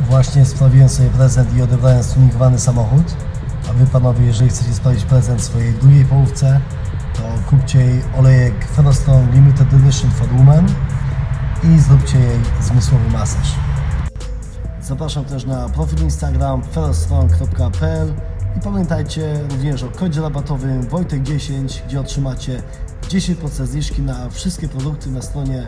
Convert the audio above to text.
Właśnie sprawiłem sobie prezent i odebrałem stuningowany samochód. A wy panowie, jeżeli chcecie sprawić prezent swojej drugiej połówce, to kupcie jej olejek Ferrostrong Limited Edition for Women i zróbcie jej zmysłowy masaż. Zapraszam też na profil Instagram ferrostrong.pl i pamiętajcie również o kodzie rabatowym Wojtek10, gdzie otrzymacie 10% zniżki na wszystkie produkty na stronie